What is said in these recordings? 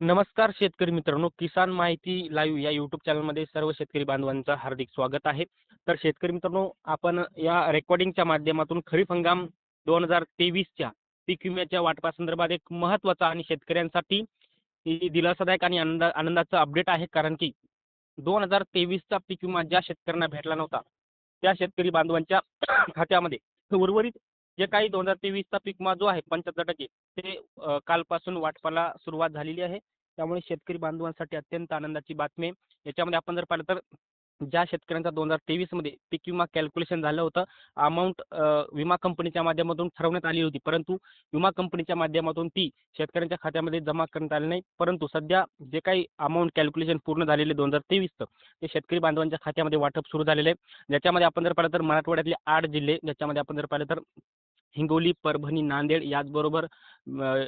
नमस्कार शेतकरी मित्रांनो किसान माहिती लाईव्ह या युट्यूब चॅनलमध्ये सर्व शेतकरी बांधवांचं हार्दिक स्वागत आहे. तर शेतकरी मित्रांनो आपण या रेकॉर्डिंगच्या माध्यमातून खरीप हंगाम दोन हजार तेवीसच्या पीक विम्याच्या वाटपासंदर्भात एक महत्त्वाचा आणि शेतकऱ्यांसाठी दिलासादायक आणि आनंदा आनंदाचा अपडेट आहे. कारण की दोन हजार तेवीसचा पीक विमा ज्या शेतकऱ्यांना भेटला नव्हता त्या शेतकरी बांधवांच्या खात्यामध्ये उर्वरित जे काही दोन हजार तेवीसचा पीक विमा जो आहे पंच्याहत्तर टक्के ते कालपासून वाटपाला सुरुवात झालेली आहे. त्यामुळे शेतकरी बांधवांसाठी अत्यंत आनंदाची बातमी आहे. याच्यामध्ये आपण जर पाहिलं तर ज्या शेतकऱ्यांचा दोन हजार तेवीसमध्ये पीक विमा कॅल्क्युलेशन झालं होतं अमाऊंट विमा कंपनीच्या माध्यमातून ठरवण्यात आली होती. परंतु विमा कंपनीच्या माध्यमातून ती शेतकऱ्यांच्या खात्यामध्ये जमा करण्यात आली नाही. परंतु सध्या जे काही अमाऊंट कॅल्क्युलेशन पूर्ण झालेले दोन हजार तेवीसचं ते शेतकरी बांधवांच्या खात्यामध्ये वाटप सुरू झालेलं आहे. ज्याच्यामध्ये आपण जर पाहिलं तर मराठवाड्यातले आठ जिल्हे ज्याच्यामध्ये आपण जर पाहिलं तर हिंगोली परभणी नांदेड याचबरोबर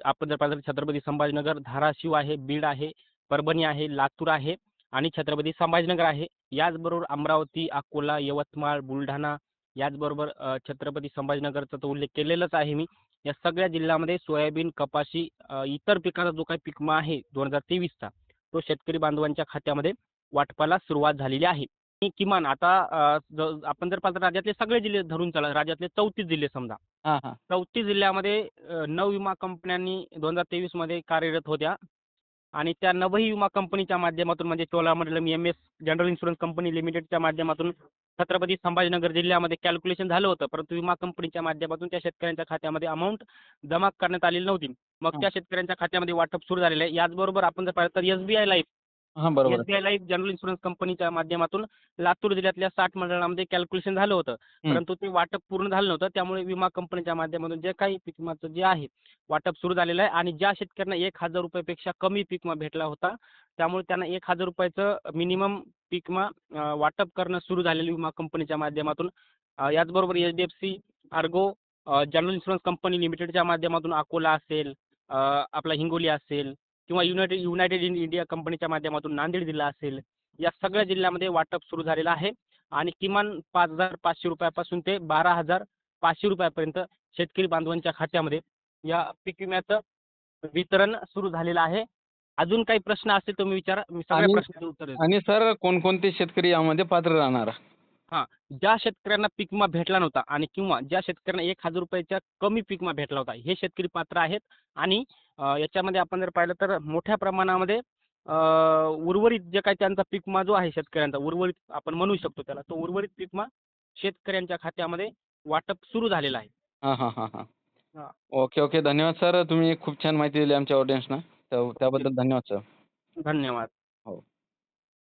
आपण जर पाहिलं छत्रपती संभाजीनगर धाराशिव आहे बीड आहे परभणी आहे लातूर आहे आणि छत्रपती संभाजीनगर आहे. याचबरोबर अमरावती अकोला यवतमाळ बुलढाणा याचबरोबर छत्रपती संभाजीनगरचा तो उल्लेख केलेलाच आहे मी. या सगळ्या जिल्ह्यामध्ये सोयाबीन कपाशी इतर पिकाचा जो काही पिकमा आहे दोन हजार तेवीसचा तो शेतकरी बांधवांच्या खात्यामध्ये वाटपाला सुरुवात झालेली आहे. आणि किमान आता ज- आपण जर पाहिलं तर राज्यातले सगळे जिल्हे धरून चला राज्यातले चौतीस जिल्हे समजा. हां हां. चौतीस जिल्ह्यामध्ये अ, नऊ विमा कंपन्यांनी दोन हजार तेवीसमध्ये कार्यरत होत्या. आणि त्या नवही विमा कंपनीच्या माध्यमातून म्हणजे Cholamandalam M S general insurance company लिमिटेडच्या माध्यमातून छत्रपती संभाजीनगर जिल्ह्यामध्ये कॅल्क्युलेशन झालं होतं. परंतु विमा कंपनीच्या माध्यमातून त्या शेतकऱ्यांच्या खात्यामध्ये अमाऊंट जमा करण्यात आलेली नव्हती. मग. त्या शेतकऱ्यांच्या खात्यामध्ये वाटप सुरू झालेलं आहे. याचबरोबर आपण जर पाहिलं तर एस बी आय लाईफ हां बरोबर आहे. एसबीआय लाईफ जनरल इन्शुरन्स कंपनीच्या माध्यमातून लातूर जिल्ह्यातल्या साठ मंडळामध्ये कॅल्क्युलेशन झालं होतं. परंतु ते वाटप पूर्ण झालं नव्हतं त्यामुळे विमा कंपनीच्या माध्यमातून जे काही पीक विमाचं जे आहे वाटप सुरू झालेलं आहे आणि ज्या शेतकऱ्यांना एक हजार रुपयापेक्षा कमी पीक विमा भेटला होता त्यामुळे त्यांना एक हजार रुपयाचं मिनिमम पीक विमा अं, वाटप करणं सुरू झालेलं विमा कंपनीच्या माध्यमातून अं, याचबरोबर H D F C ergo general insurance company लिमिटेडच्या माध्यमातून अकोला असेल अं, आपला हिंगोली असेल किंवा युनायटेड युनायटेड इन इंडिया कंपनीच्या माध्यमातून नांदेड जिल्हा असेल या सगळ्या जिल्ह्यामध्ये वाटप सुरू झालेलं आहे. आणि किमान पाच हजार पाचशे रुपयापासून ते बारा हजार पाचशे रुपयापर्यंत शेतकरी बांधवांच्या खात्यामध्ये या पीक विम्याचं वितरण सुरू झालेलं आहे. अजून काही प्रश्न असतील तुम्ही विचारा. मी सगळ्या प्रश्नाचं उत्तर आणि सर कोणकोणते शेतकरी यामध्ये पात्र राहणार? ज्या शेतकऱ्यांना पीक विमा भेटला नव्हता आणि किंवा ज्या शेतकऱ्यांना एक हजार रुपयाच्या कमी पीक विमा भेटला होता हे शेतकरी पात्र आहेत आणि याच्यामध्ये आपण जर पाहिलं तर मोठ्या प्रमाणामध्ये उर्वरित जे काही त्यांचा पीक विमा जो आहे शेतकऱ्यांचा उर्वरित आपण म्हणू शकतो त्याला तो उर्वरित पीक विमा शेतकऱ्यांच्या खात्यामध्ये वाटप सुरू झालेला आहे. हां हां हां हां. हां. Okay okay. धन्यवाद सर. तुम्ही खूप छान माहिती दिली आमच्या ऑडियन्सना. त्या त्याबद्दल धन्यवाद सर. धन्यवाद. हो